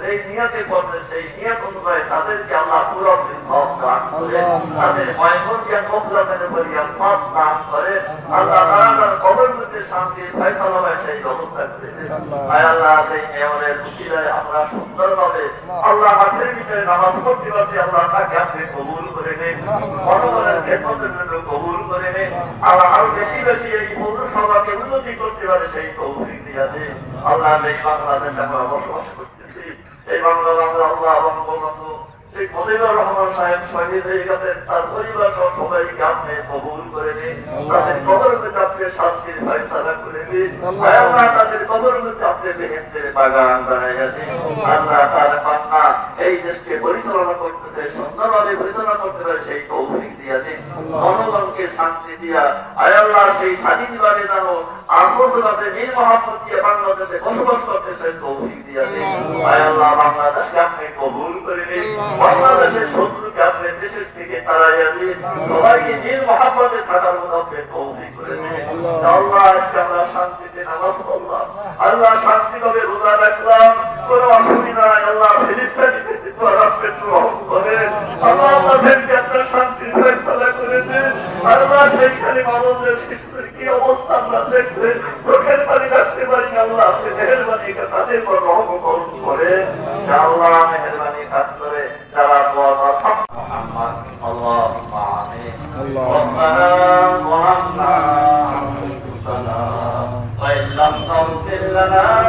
যেই নিয়তে সেই নিয়ত অনুযায়ী তাদেরকে আল্লাহ পুরোপুরি সব দান করে। তাদের ময়মনকে মোখলাসের বলিয়া সব দান করে। আল্লাহ তাআলা তার কবরের মধ্যে শান্তির ফয়সালা হয় সেই ব্যবস্থা করে দেন। আল্লাহ, এই নিয়মের উসিলায় আমরা সুন্দরভাবে আল্লাহ মাঠের ভিতরে নামাজ পড়তে পারছি, আল্লাহ তাকে আপনি কবুল করে নিন। মনোবলের খেদমতের জন্য কবুল করে নিন। আল্লাহ আরও বেশি বেশি এই পৌরসভাকে উন্নতি করতে পারে সেই তৌফিক দিয়া দিন। আল্লাহ এই বাংলাদেশ আমরা বসবাস করতেছি এই বাংলা বাংলা আল্লাহ বঙ্গবন্ধু এই মদিনুর রহমান সাহেব শহীদ হয়ে গেছেন তার পরিবার সহ সবাইকে আপনি কবুল করে দিন তাদের কবর মধ্যে আপনি শান্তির ফয়সালা করে দিন আল্লাহ। তাদের কবর মধ্যে আপনি বেহেস্তের বাগান বানাইয়া দিন আল্লাহ তার কন্যা এই দেশকে পরিচালনা করতেছে সুন্দরভাবে পরিচালনা করতে পারে সেই তৌফিক দিয়া দিন জনগণকে শান্তি দিয়া আয় আল্লাহ সেই স্বাধীনভাবে জানো আত্মসভাতে নীল মহাপত দিয়ে বাংলাদেশে বসবাস করতেছে তৌফিক দিয়া দিন আয় আল্লাহ বাংলাদেশকে আপনি কবুল করে নিন বাংলাদেশের শত্রুকে আপনি দেশের থেকে তাড়াইয়া সবাইকে নীল মহাপতে থাকার মতো তৌফিক করে দিন। আল্লাহ, আজকে আমরা শান্তিতে নামাজ আপনার শিশুদের কি অবস্থা দেখতে চোখের পানি রাখতে পারি আল্লাহ মেহরবানি তাদের উপর রহম করে আল্লাহ ظلمنا أنفسنا وإن لم تغفر لنا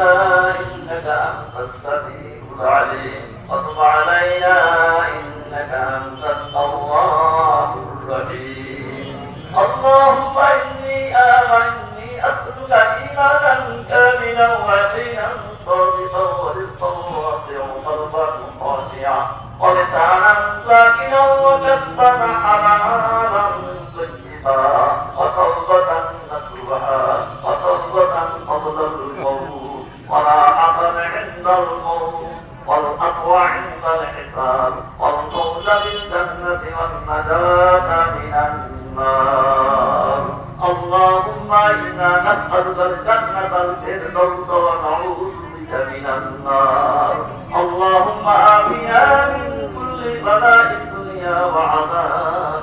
إنك أنت السميع العليم. وتب علينا إنك أنت التواب الرحيم. اللهم إني آمني أسألك إيمانا كاملا ويقينا صادقا ورزقا واسعا وقلبا خاشعا. ولسانا ساكنا وكسبا عند والأقوى عند الحساب والفوز بالجنة والنجاة من النار اللهم إنا نسألك الجنة الفردوس ونعوذ بك من النار اللهم آمنا من كل بلاء الدنيا وعذاب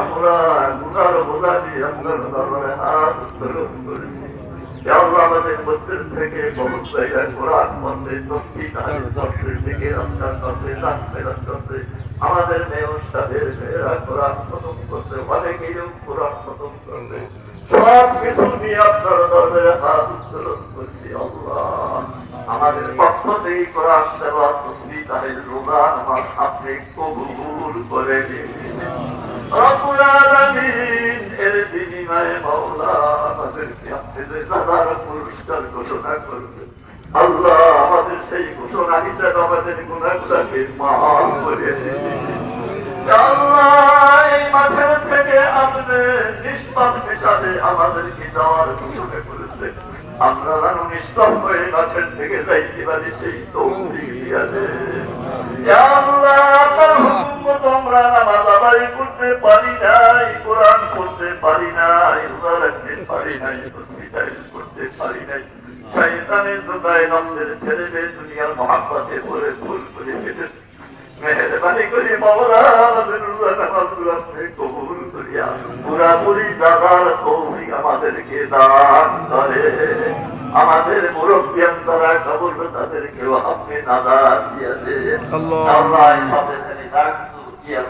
আমরা গুনার বোঝা দিয়ে আপনার দরবারে হাত উত্তোলন করেছি ইয়া আমাদের মধ্যে থেকে পক্ষ থেকে আপনি কবুল করে দিন আমাদেরকে আপনি যে পুরস্কার ঘোষণা করেছেন আল্লাহ আমাদের সেই ঘোষণা হিসেবে আমাদের গুণাগুলাকে মাফ করে আল্লাহ থেকে আপনি আমরা যেন হয়ে মাঠের থেকে যাইতে পারি, সেই তৌফিক দিয়া আল্লাহ নফসের ছেড়ে দুনিয়ার মহাব্বতে বলে ভুল করে ফেলেছি মেহরবানি করে আপনি কবুল করিয়া। পুরাপুরি দাদার তৌফিক আমাদেরকে দান করে। আমাদের মুরব্বিয়ান তারা কবুল তাদেরকেও আপনি নাদান দিয়ে আল্লাহ। সাথে সাথে ডাক দিয়া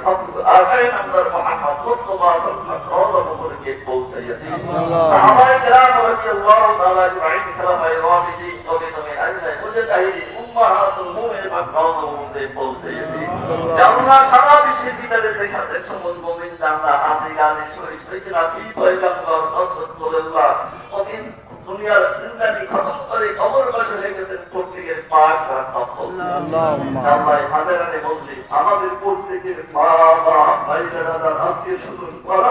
জানলা হাতে গানে শরীর পয়গম্বর দুনিয়ার জিন্দানি খতম করে কবর বসে হয়ে গেছেন প্রত্যেকের পাক আর সফল। আল্লাহুম্মা। হাজারানে মজলিস আমাদের প্রত্যেকের বাবা ভাই দাদা আত্মীয় স্বজন পাড়া